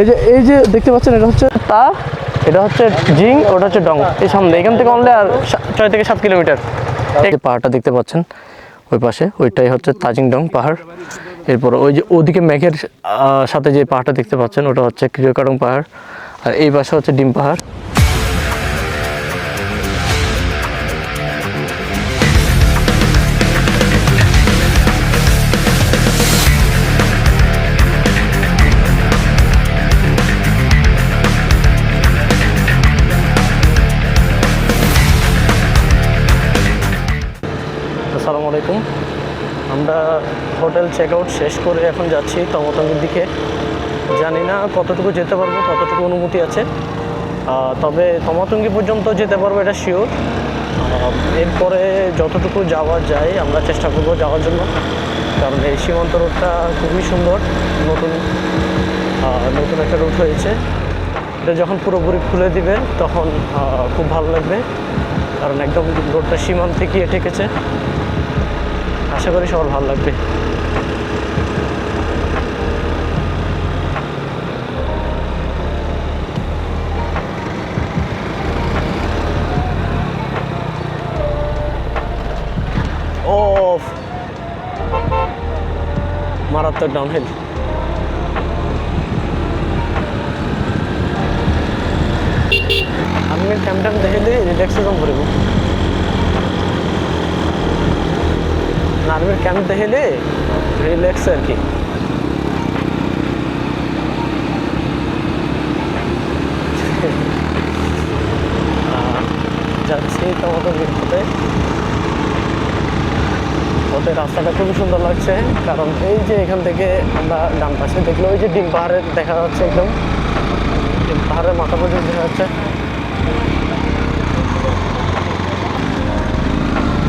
এই যে এই যে দেখতে পাচ্ছেন, এটা হচ্ছে তা, এটা হচ্ছে জিং, ওটা হচ্ছে ডং। এই সামনে, এখান থেকে অনলি আর ছয় থেকে সাত কিলোমিটার। এই পাহাড়টা দেখতে পাচ্ছেন, ওই পাশে, ওইটাই হচ্ছে তাজিং ডং পাহাড়। এরপর ওই যে ওদিকে মেঘের সাথে যে পাহাড়টা দেখতে পাচ্ছেন, ওটা হচ্ছে ক্রিয়কারং পাহাড়। আর এই পাশে হচ্ছে ডিম পাহাড়। আলাইকুম আমরা হোটেল চেক আউট শেষ করে এখন যাচ্ছি তমতঙ্গের দিকে। জানি না কতটুকু যেতে পারব, কতটুকু অনুমতি আছে। তবে তমতঙ্গি পর্যন্ত যেতে পারব এটা শিওর এরপরে যতটুকু যাওয়া যায় আমরা চেষ্টা করব যাওয়ার জন্য। কারণ এই সীমান্ত রোডটা খুবই সুন্দর, নতুন নতুন একটা রুট হয়েছে। এটা যখন পুরোপুরি খুলে দিবে তখন খুব ভালো লাগবে। কারণ একদম রোডটা সীমান্তে গিয়ে ঠেকেছে। আশা করি সবার ভালো লাগবে। মারাত্মক ডাউনহিল আমি টাইম টাইম দেখলে রিল্যাক্সে যাম করব না আমি ক্যাম্প দেখলে রিল্যাক্স আর কি। যাচ্ছি তোমাদের বিপদে ওদের রাস্তাটা খুবই সুন্দর লাগছে, কারণ এই যে এখান থেকে আমরা ডান পাশে দেখলে ওই যে ডিম পাহাড়ের দেখা যাচ্ছে একদম। ডিম পাহাড়ের মাথা পর্যন্ত দেখা যাচ্ছে।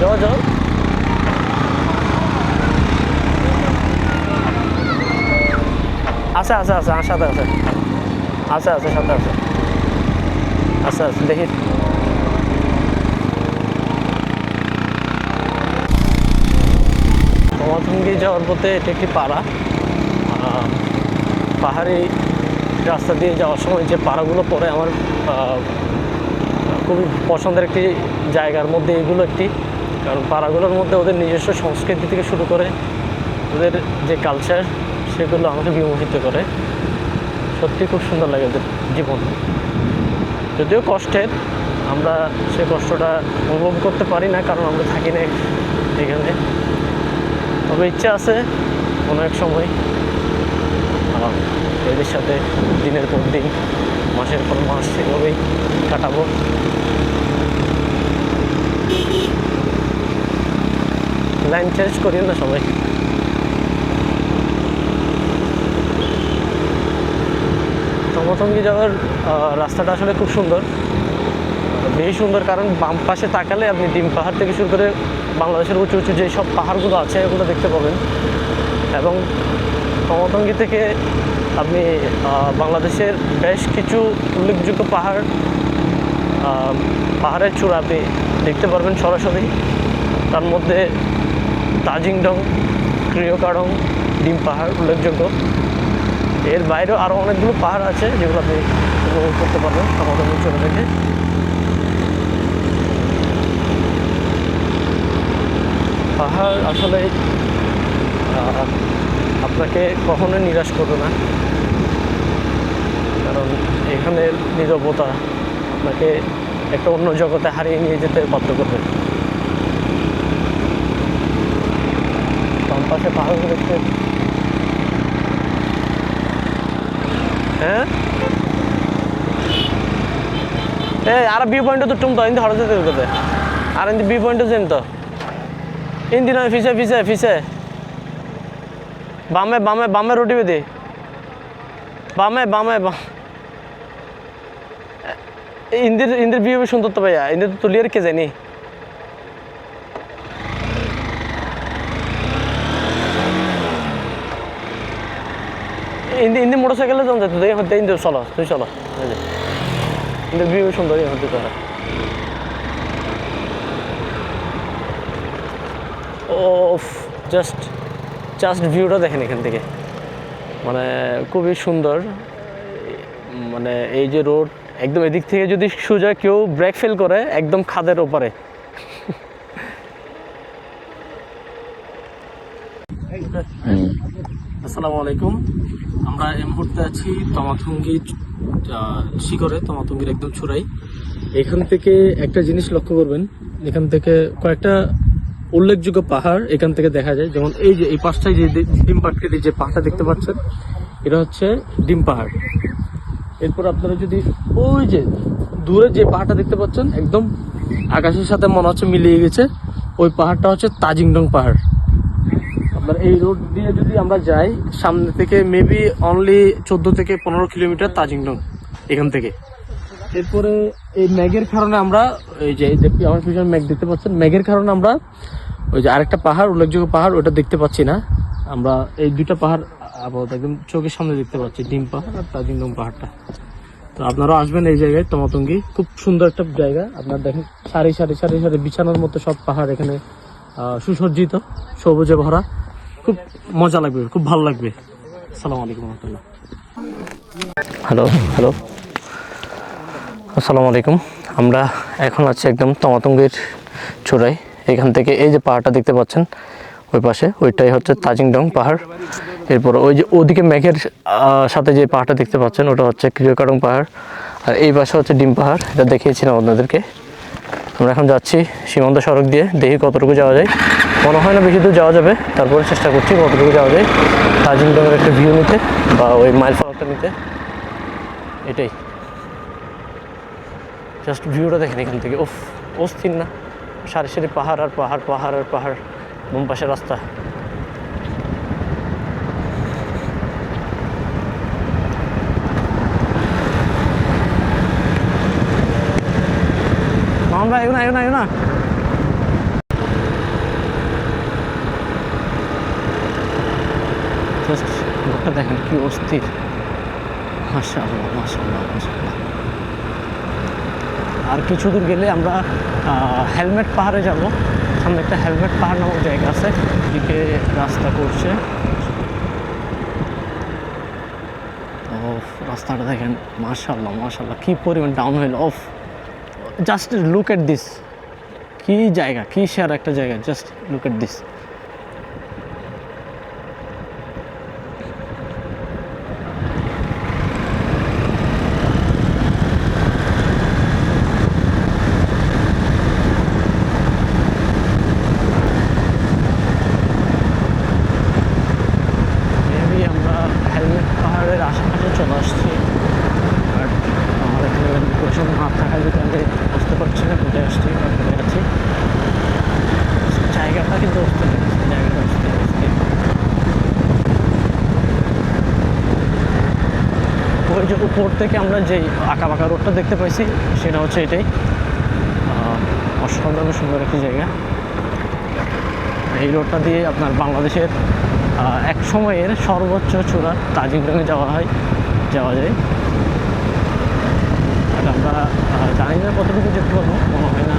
যাও যাও। আছে আছে আছে, আমার সাথে আছে। আছে আছে, সাথে আছে। আছে আছে, দেখি। তোমাথঙ্গি যাওয়ার পথে এটি একটি পাড়া। পাহাড়ি রাস্তা দিয়ে যাওয়ার সময় যে পাড়াগুলো পড়ে, আমার খুবই পছন্দের একটি জায়গার মধ্যে এগুলো একটি। কারণ পাড়াগুলোর মধ্যে ওদের নিজস্ব সংস্কৃতি থেকে শুরু করে ওদের যে কালচার সেগুলো আমাকে বিমোহিত করে। সত্যি খুব সুন্দর লাগে জীবন। যদিও কষ্টের, আমরা সে কষ্টটা অনুভব করতে পারি না, কারণ আমরা থাকি না এখানে। তবে ইচ্ছা আছে কোনো এক সময় এদের সাথে দিনের পর দিন, মাসের পর মাস এভাবেই কাটাবো। লাইন চেঞ্জ করি না সবাই। তমতঙ্গি যাওয়ার রাস্তাটা আসলে খুব সুন্দর। বেশি সুন্দর কারণ বাম পাশে তাকালে আপনি ডিম পাহাড় থেকে শুরু করে বাংলাদেশের উঁচু উঁচু যে সব পাহাড়গুলো আছে এগুলো দেখতে পাবেন। এবং তমতঙ্গি থেকে আপনি বাংলাদেশের বেশ কিছু উল্লেখযোগ্য পাহাড় পাহাড়ের চূড়া আপনি দেখতে পারবেন সরাসরি। তার মধ্যে তাজিংডং ক্রিয়কাডং ডিম পাহাড় উল্লেখযোগ্য। এর বাইরেও আরও অনেকগুলো পাহাড় আছে যেগুলো আপনি উপভোগ করতে পারবেন। আমাদের অঞ্চলে থেকে পাহাড় আসলে আপনাকে কখনোই নিরাশ করবে না। কারণ এখানে নীরবতা আপনাকে একটা অন্য জগতে হারিয়ে নিয়ে যেতে বাধ্য করবে। বাম পাশে পাহাড় দেখতে হ্যাঁ ಏ ಯಾರ ಬಿ ಪಾಯಿಂಟ್ ತುಂಬ ಹಿಂದೆ ಹೊಡೆದಿದೆ ಇರ್ತದೆ ಆರ ಹಿಂದೆ ಬಿ ಪಾಯಿಂಟ್ ಎಂತ ಹಿಂದಿನ ಫಿಸೆ ಫಿಸೆ ಫಿಸೆ বামে বামে বামে রুটি বেদি বামে বামে বা ইন্দির ইন্দির বিয়ে সুন্দর তো ভাইয়া ইন্দির তো তুলিয়ে রেখে যায়নি ইন্দি ইন্দি মোটর সাইকেলে যান যেত দেখি হতে ইন্দি চলো তুই চলো ইন্দির বিয়ে সুন্দর হতে তারা ও জাস্ট জাস্ট ভিউটা দেখেন এখান থেকে। মানে খুবই সুন্দর। মানে এই যে রোড একদম এদিক থেকে যদি সোজা কেউ ব্রেক ফেল করে একদম খাদের ওপারে। আসসালামু আলাইকুম। আমরা এই মুহূর্তে আছি তমাথুঙ্গি শিখরে, তমাথুঙ্গির একদম চূড়াই। এখান থেকে একটা জিনিস লক্ষ্য করবেন, এখান থেকে কয়েকটা উল্লেখযোগ্য পাহাড় এখান থেকে দেখা যায়। যেমন এই যে, এই পাশটায় যে ডিম পাটকেটে যে পাহাড়টা দেখতে পাচ্ছেন, এটা হচ্ছে ডিম পাহাড়। এরপর আপনারা যদি ওই যে দূরে যে পাহাড়টা দেখতে পাচ্ছেন, একদম আকাশের সাথে মনে হচ্ছে মিলিয়ে গেছে, ওই পাহাড়টা হচ্ছে তাজিংডং পাহাড়। আপনার এই রোড দিয়ে যদি আমরা যাই, সামনে থেকে মেবি অনলি চোদ্দ থেকে পনেরো কিলোমিটার তাজিংডং এখান থেকে। এরপরে এই ম্যাগের কারণে আমরা, এই যে আমার পিছনে ম্যাগ দেখতে পাচ্ছেন ম্যাগের কারণে আমরা ওই যে আরেকটা পাহাড়, উল্লেখযোগ্য পাহাড়, ওটা দেখতে পাচ্ছি না। আমরা এই দুইটা পাহাড় আপাতত একদম চোখের সামনে দেখতে পাচ্ছি, ডিম পাহাড় আর তাজিংডং পাহাড়টা। তো আপনারাও আসবেন এই জায়গায়, তমাতঙ্গি, খুব সুন্দর একটা জায়গা। আপনার দেখেন, সারি সারি সারি সারি বিছানোর মতো সব পাহাড় এখানে সুসজ্জিত, সবুজে ভরা। খুব মজা লাগবে, খুব ভালো লাগবে। আসসালামু আলাইকুম রহমতুল্লাহ। Hello hello. আসসালামু আলাইকুম। আমরা এখন আছি একদম তমাতঙ্গের চূড়ায়। এখান থেকে এই যে পাহাড়টা দেখতে পাচ্ছেন, ওই পাশে, ওইটাই হচ্ছে তাজিংডং পাহাড়। এরপর ওই যে ওদিকে মেঘের সাথে যে পাহাড়টা দেখতে পাচ্ছেন, ওটা হচ্ছে ক্রিয়কাডং পাহাড়। আর এই পাশে হচ্ছে ডিম পাহাড়, এটা দেখিয়েছিলাম আপনাদেরকে। আমরা এখন যাচ্ছি সীমান্ত সড়ক দিয়ে, দেখি কতটুকু যাওয়া যায়। মনে হয় না বেশি দূর যাওয়া যাবে, তারপরে চেষ্টা করছি কতটুকু যাওয়া যায়। তাজিংডংয়ের একটা ভিউ নিতে বা ওই মাইল ফলকটা নিতে। এটাই। জাস্ট ভিউটা দেখেন এখান থেকে। ওফ অস্থির না? সারি সারি পাহাড় আর পাহাড় পাহাড় আর পাহাড় বাম রাস্তা। মামন ভাই এগো না এগো না এগো না জাস্ট লোকটা দেখেন কি অস্থির। আল্লাহ মাশা আল্লাহ আর কিছু দূর গেলে আমরা হেলমেট পাহাড়ে যাব। সামনে একটা হেলমেট পাহাড় নামক জায়গা আছে, এদিকে রাস্তা করছে। ও রাস্তাটা দেখেন মাশাল্লাহ মাশাল্লাহ কি পরিমাণ ডাউন হইল off. Just look at this কি জায়গা, কি শেয়ার একটা জায়গা just look at this maybe আমরা হেলমেট পাহাড়ের আশেপাশে চলে আসছি বাট আমার এখানে লোকেশন না থাকার যদি আমি বুঝতে পারছি না কোথায় আসছি বা কোথায় আছি জায়গাটা কিন্তু অস্থির লেগেছে, জায়গাটা অস্থির অস্থির ওই যে উপর থেকে আমরা যেই আঁকা দেখতে পাইছি, সেটা হচ্ছে এটাই। অসাধারণ সুন্দর একটি জায়গা। এই রোডটা দিয়ে আপনার বাংলাদেশের এক সময়ের সর্বোচ্চ চূড়া তাজিংডংয়ে যাওয়া হয়, যাওয়া যায়। আর আমরা জানি না কতটুকু যেতে পারব মনে হয় না।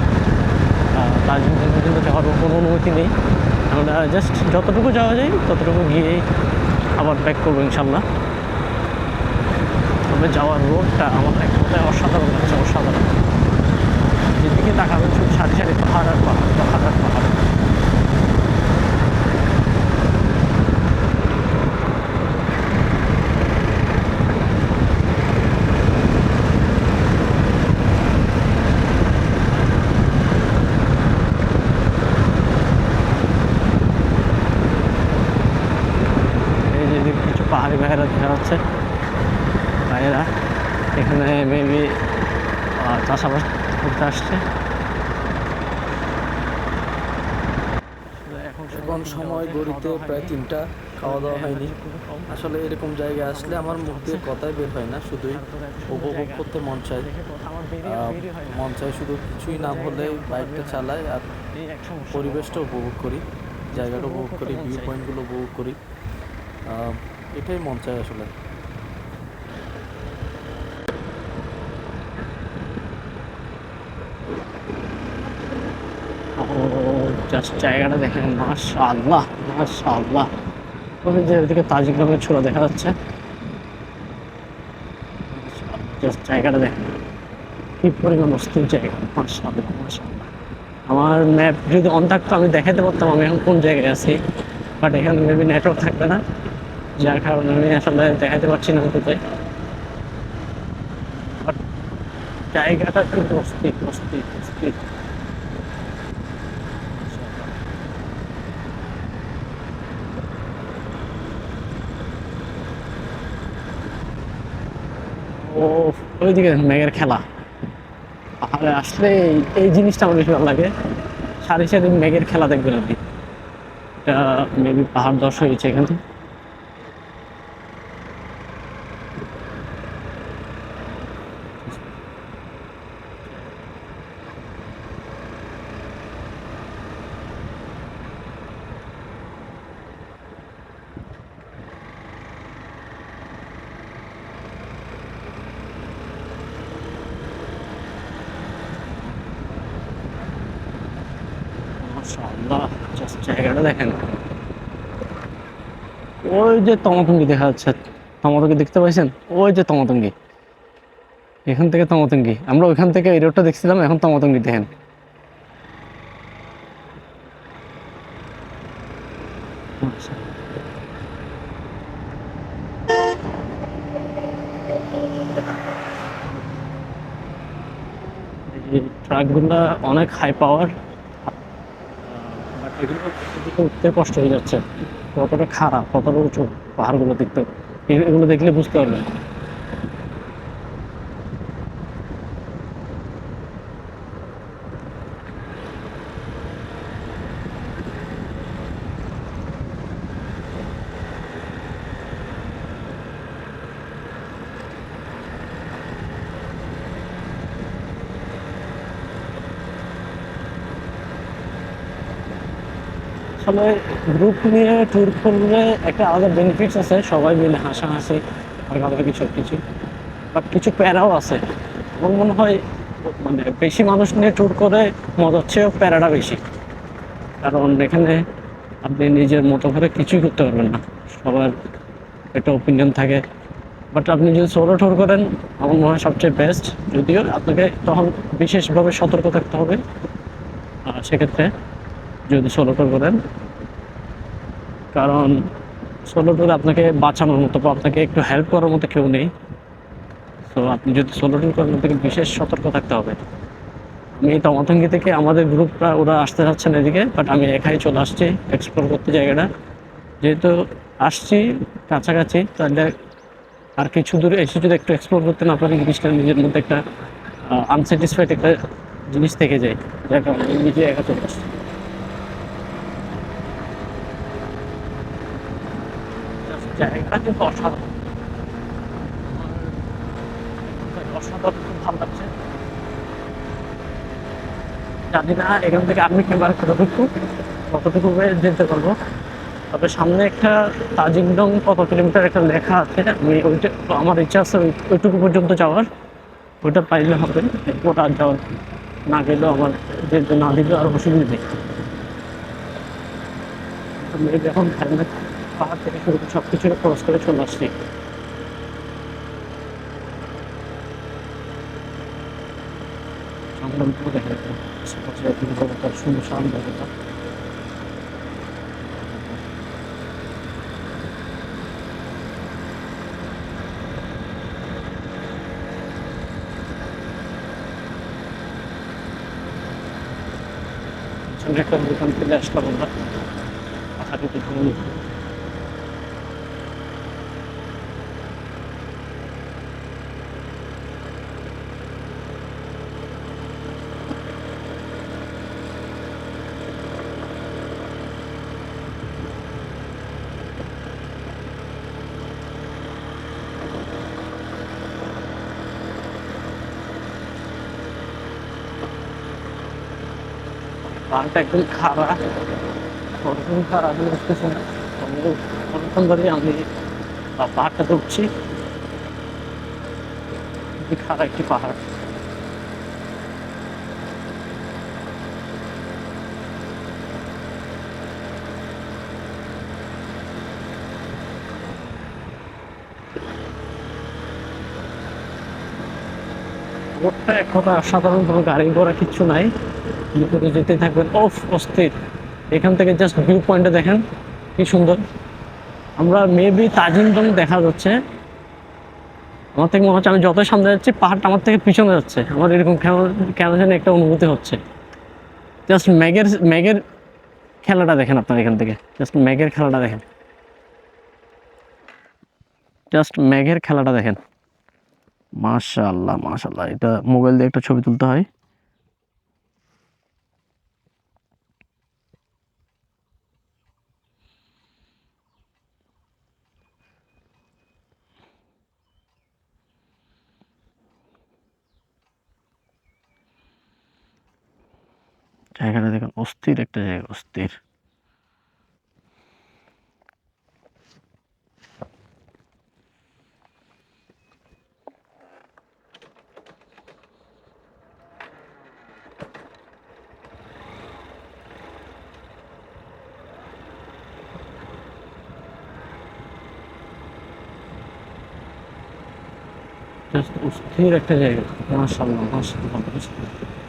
তাজিংডং পর্যন্ত যাওয়ার কোনো অনুমতি নেই। আমরা জাস্ট যতটুকু যাওয়া যায়, ততটুকু গিয়েই আবার ব্যাক করব ইনশাল্লাহ। তবে যাওয়ার রোডটা আমার একটা অসাধারণ লাগছে, অসাধারণ। যেদিকে তাকাবেন শুধু সারি সারি পাহাড় আর পাহাড় পাহাড় আর পাহাড় এই যে এদিকে কিছু পাহাড়ি ভাইয়েরা দেখা যাচ্ছে ভাইয়েরা এখানে মেবি চাষাবাদ করতে আসছে। এখন সময় গড়িতে প্রায় তিনটা খাওয়া দাওয়া হয়নি। আসলে এরকম জায়গায় আসলে আমার মুখ দিয়ে কথাই বের হয় না, শুধুই উপভোগ করতে মন চায়। মন চায় শুধু কিছুই না হলে বাইকটা চালাই আর পরিবেশটা উপভোগ করি, জায়গাটা উপভোগ করি ভিউ পয়েন্টগুলো উপভোগ করি। এটাই মন চায় আসলে ও জাস্ট জায়গাটা দেখেন মাশা আল্লাহ মাশা আল্লাহ ওই যে ওদিকে তাজিগ্রামের ছোড়া দেখা যাচ্ছে। জাস্ট জায়গাটা দেখেন কি পরিমাণ অস্থির জায়গা। মাশাআল্লাহ মাশাআল্লাহ। আমার ম্যাপ যদি অন থাকতো, আমি দেখাতে পারতাম আমি এখন কোন জায়গায় আছি। বাট এখানে মেবি নেটওয়ার্ক থাকবে না। যার কারণে আমি আসলে দেখাতে পারছি না কোথায় বাট জায়গাটা কিন্তু অস্থির অস্থির অস্থির ও ওইদিকে মেঘের খেলা। পাহাড়ে আসলে এই- জিনিসটা আমার বেশি ভালো লাগে। সারি সারি মেঘের খেলা দেখবেন আপনি। মেবি পাহাড় দশ হয়েছে এখান। থেকে মাশাআল্লাহ জাস্ট জায়গাটা দেখেন। ওই যে তমাতঙ্গি দেখা যাচ্ছে। তমাতঙ্গি দেখতে পাইছেন? ওই যে তমাতঙ্গি। এখান থেকে তমাতঙ্গি। আমরা ওইখান থেকে এই রোডটা দেখছিলাম এখন তমাতঙ্গি দেখেন। ট্রাকগুলো অনেক হাই পাওয়ার এগুলো উঠতে কষ্ট হয়ে যাচ্ছে। কতটা খারাপ, কতটা উঁচু পাহাড়গুলো দেখতে। এগুলো দেখলে বুঝতে পারবেন আসলে গ্রুপ নিয়ে ট্যুর করলে একটা আলাদা বেনিফিটস আছে, সবাই মিলে হাসাহাসি ভাগাভাগি সব কিছু বাট কিছু প্যারাও আছে। আমার মনে হয় মানে বেশি মানুষ নিয়ে ট্যুর করে মজার চেয়েও প্যারাটা বেশি। কারণ এখানে আপনি নিজের মতো করে কিছুই করতে পারবেন না। সবার একটা ওপিনিয়ন থাকে। বাট আপনি যদি সোলো ট্যুর করেন, আমার মনে হয় সবচেয়ে বেস্ট যদিও আপনাকে তখন বিশেষভাবে সতর্ক থাকতে হবে সেক্ষেত্রে। যদি সোলো করেন, কারণ সোলো ট্যুর আপনাকে বাঁচানোর মতো বা আপনাকে একটু হেল্প করার মতো কেউ নেই। তো আপনি যদি সোলো করেন, আপনাকে বিশেষ সতর্ক থাকতে হবে। আমি তমাতঙ্গি থেকে আমাদের গ্রুপটা ওরা আসতে যাচ্ছেন এদিকে বাট আমি একাই চলে আসছি এক্সপ্লোর করতে জায়গাটা। যেহেতু আসছি কাছাকাছি, তাহলে আর কিছু দূরে এসে যদি একটু এক্সপ্লোর করতে না পারি জিনিসটা নিজের মধ্যে একটা আনস্যাটিসফাইড একটা জিনিস থেকে যায়। যার কারণে নিজে একা চলে আসছি। জায়গাটা কিন্তু অসাধারণ। খুব ভালো লাগছে। জানি না, এখান থেকে আমি ক্যামেরা কতটুকু কতটুকু যেতে পারব। তবে সামনে একটা তাজিংডং কত কিলোমিটার একটা লেখা আছে, আমি ওইটা আমার ইচ্ছা আছে ওই- ওইটুকু পর্যন্ত যাওয়ার। ওইটা পাইলে হবে, ওটা আর যাওয়ার না গেলেও আমার যেতে না দিলেও আর অসুবিধা নেই। এখন হেলমেট পাহাড় থেকে শুরু করে সব কিছু খরচ করে চলে আসছি সামনে দেখা যাবে আশেপাশে দুর্গতা শুনশান জায়গাটা পিছনে একটা দোকান থেকে আসলাম আমরা কাছাকাছি ঘুরে পাহাড়টা একদম খাড়া কতক্ষণ আমি বুঝতেছি না। অনেকক্ষণ আমি উঠছি। খুবই খাড়া একটি পাহাড়। রোডটা কথা সাধারণ কোনো গাড়ি ঘোড়া কিচ্ছু নাই। ভিতরে যেতে থাকবেন। অফ অস্থির। এখান থেকে জাস্ট ভিউ পয়েন্টে দেখেন, কি সুন্দর। আমরা মেবি তাজিংটং দেখা যাচ্ছে। আমার থেকে মনে হচ্ছে আমি যত সামনে যাচ্ছি, পাহাড়টা আমার থেকে পিছনে যাচ্ছে। আমার এরকম কেন যেন একটা অনুভূতি হচ্ছে। জাস্ট ম্যাগের ম্যাগের খেলাটা দেখেন আপনার এখান থেকে। জাস্ট ম্যাগের খেলাটা দেখেন। জাস্ট ম্যাগের খেলাটা দেখেন। মাশাআল্লাহ মাশাআল্লাহ। এটা মোবাইল দিয়ে একটা ছবি তুলতে হয়। জায়গাটা দেখেন অস্থির একটা জায়গা অস্থির। অস্থির একটা জায়গা মাশাআল্লাহ মাশাআল্লাহ।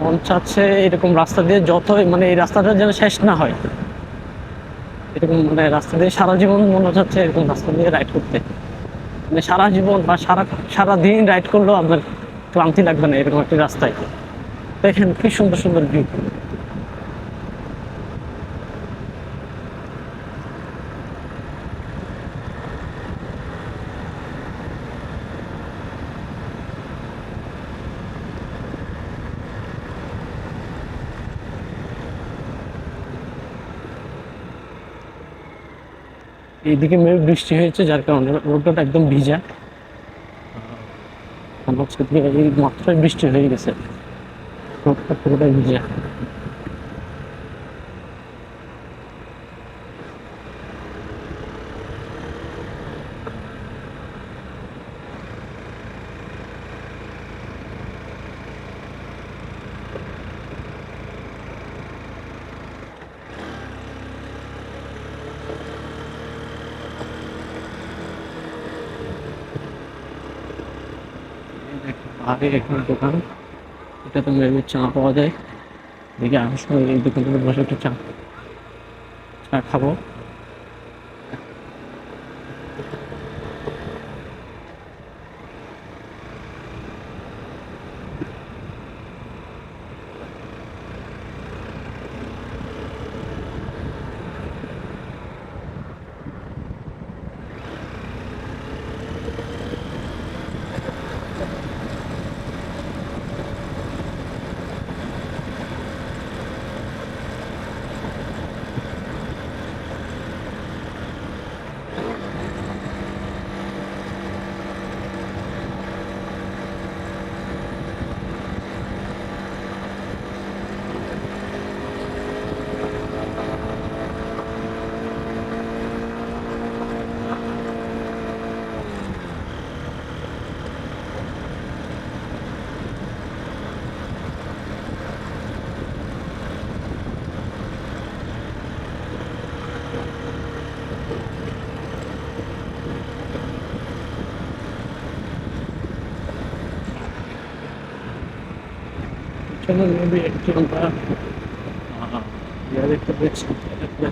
মন চাচ্ছে এরকম রাস্তা দিয়ে যত মানে এই রাস্তাটা যেন শেষ না হয়। এরকম মানে রাস্তা দিয়ে সারা জীবন মনে চাচ্ছে এরকম রাস্তা দিয়ে রাইড করতে। মানে সারা জীবন বা সারা সারা দিন রাইড করলেও আপনার ক্লান্তি লাগবে না এরকম একটি রাস্তায়। দেখেন কি সুন্দর সুন্দর ভিউ এইদিকে মেয়ে বৃষ্টি হয়েছে, যার কারণে রোডটা একদম ভিজা। এই মাত্রায় বৃষ্টি হয়ে গেছে। রোডটা পুরোটাই ভিজা। আগে দোকান দোকান। এটাতে মেয়েদের চা পাওয়া যায়। দেখি আসার এই দোকানটাতে বসে একটা চা চা খাব।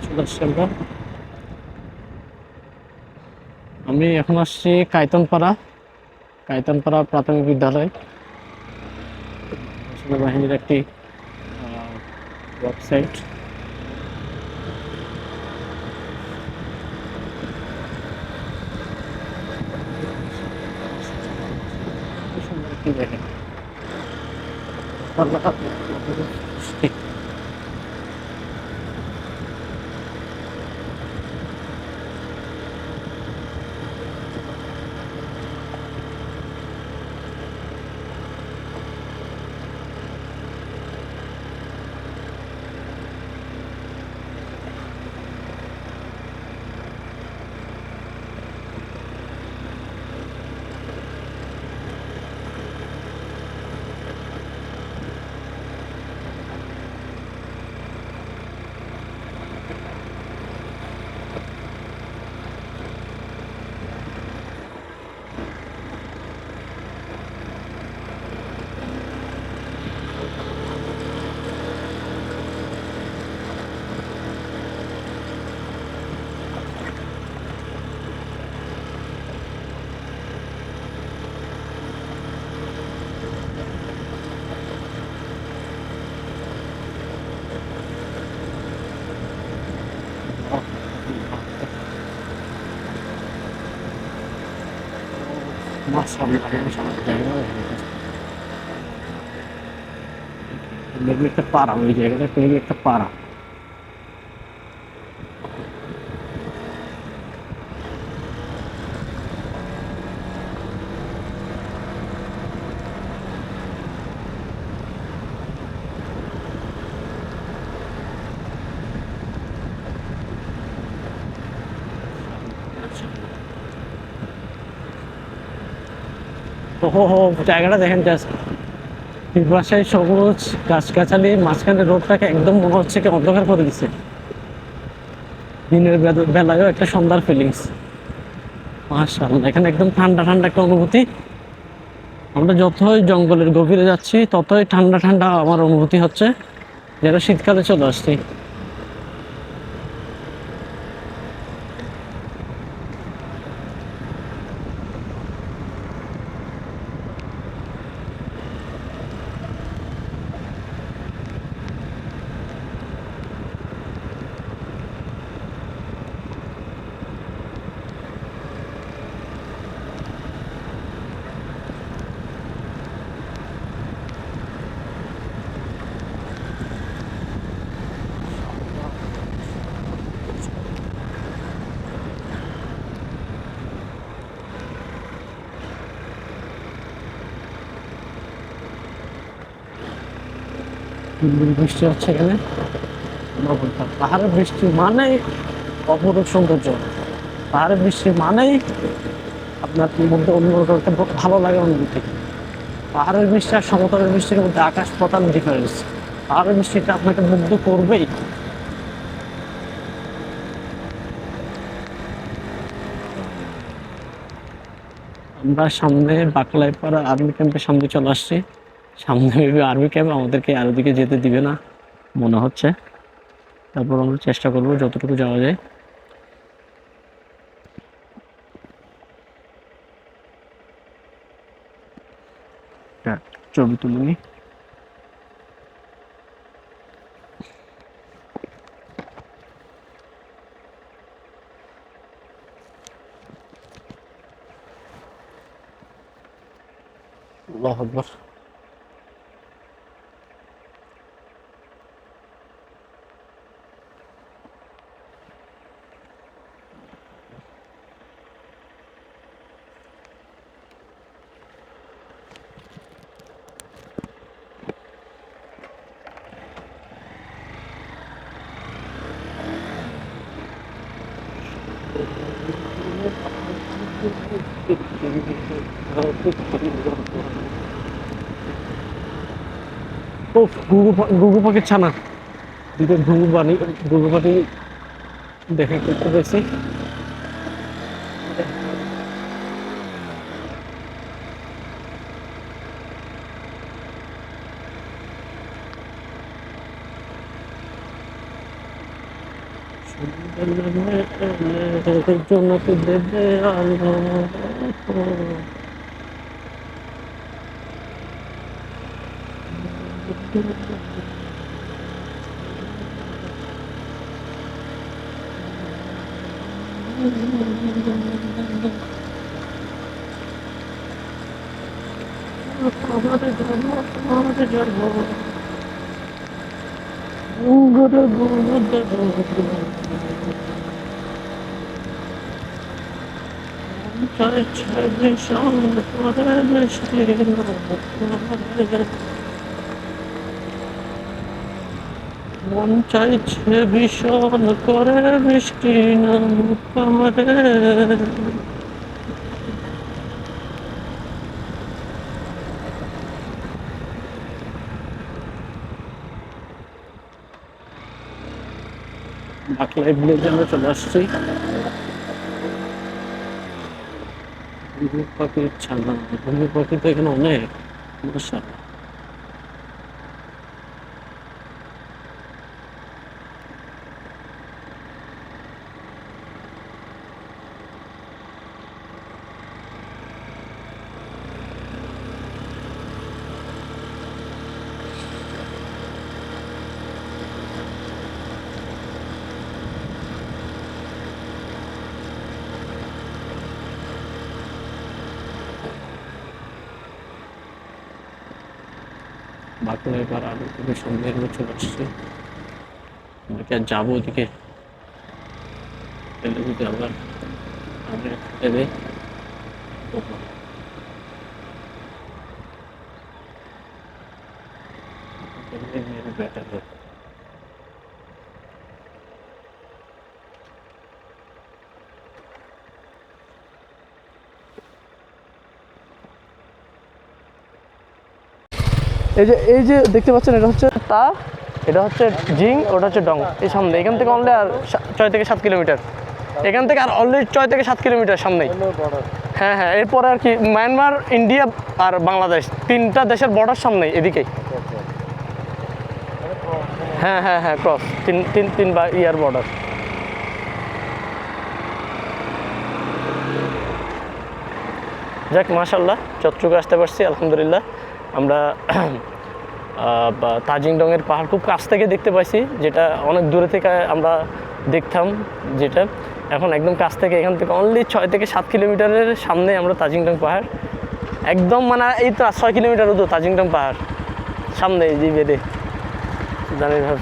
চলে আসছি আমরা আমি এখন আসছি কাইতনপাড়া কাইতনপাড়া প্রাথমিক বিদ্যালয়। সেনাবাহিনীর একটি ওয়েবসাইট সুন্দর একটি দেখেন মাশাআল্লাহ মাশাআল্লাহ জায়গা দেখা যাচ্ছে। দেখবি একটা পাড়া ওই জায়গাটা দেখবি একটা পাড়া ওহো জায়গাটা দেখেন জাস্ট বাসায় সবুজ, গাছগাছালি, মাঝখানে রোডটাকে একদম মনে হচ্ছে কি অন্ধকার করে দিছে। দিনের বেলায়ও একটা সন্ধ্যার ফিলিংস মাশাআল্লাহ, এখানে একদম ঠান্ডা ঠান্ডা একটা অনুভূতি। আমরা যতই জঙ্গলের গভীরে যাচ্ছি, ততই ঠান্ডা ঠান্ডা আমার অনুভূতি হচ্ছে। যেটা শীতকালে চলে আসছি। বৃষ্টি হচ্ছে এখানে। পাহাড়ের বৃষ্টি মানেই অপরূপ সৌন্দর্য। পাহাড়ের বৃষ্টি মানেই আপনার মধ্যে অন্য একটা ভালো লাগে অনুভূতি। পাহাড়ের বৃষ্টি আর সমতলের বৃষ্টির মধ্যে আকাশ পাতাল ডিফারেন্স পাহাড়ের বৃষ্টিটা আপনাকে মুগ্ধ করবেই। আমরা সামনে বাকলাই পাড়া আর্মি ক্যাম্পের সামনে চলে আসছি। সামনে আর্মি ক্যাম্প আমাদেরকে আরও দিকে যেতে দিবে না, মনে হচ্ছে। তারপর আমরা চেষ্টা করব যতটুকু যাওয়া যায়। ছবি তুলে নি আল্লাহ আকবার। ও পা- গুগু পাখির ছানা। দুটো ঘুঘু পানি ঘুঘু পাখি দেখা করতে পেরেছি জন্য দেবে আলো আমাদের জন্ম আমাদের জন্ম গুরু গুরু চাই ছাড়বে সঙ্গ করে বৃষ্টি মন চাইছে ভীষণ করে বৃষ্টি নামুক আমাদের বাকলাই ভিলেজে আমরা চলে আসছি। ঘুঘু পাখির ছানা ঘুঘু পাখি তো এখানে অনেক মাশাআল্লাহ বাঁকুড়া এবার আরও খুবই সন্ধ্যের মতো চলে আসছে আমরা আর যাব ওদিকে। যদি আমরা দেবে। এই যে এই যে দেখতে পাচ্ছেন, এটা হচ্ছে তা, এটা হচ্ছে জিং, ওটা হচ্ছে ডং। এই সামনে, এখান থেকে অনলি আর ছয় থেকে সাত কিলোমিটার। এখান থেকে আর অলরেডি ছয় থেকে সাত কিলোমিটার সামনেই। হ্যাঁ হ্যাঁ এরপরে আর কি মায়ানমার ইন্ডিয়া আর বাংলাদেশ তিনটা দেশের বর্ডার সামনেই, এদিকেই। হ্যাঁ হ্যাঁ হ্যাঁ ক্রস তিন তিন তিন বা ইয়ার বর্ডার যাক মাশাল্লাহ চত্রুকে আসতে পারছি, আলহামদুলিল্লাহ। আমরা তাজিংডংয়ের পাহাড় খুব কাছ থেকে দেখতে পাইছি, যেটা অনেক দূরে থেকে আমরা দেখতাম যেটা। এখন একদম কাছ থেকে, এখান থেকে অনলি ছয় থেকে সাত কিলোমিটারের সামনে আমরা তাজিংডং পাহাড়। একদম মানে এই তো ছয় কিলোমিটার তো তাজিংডং পাহাড়। সামনে যে বেদে। জানি ভাব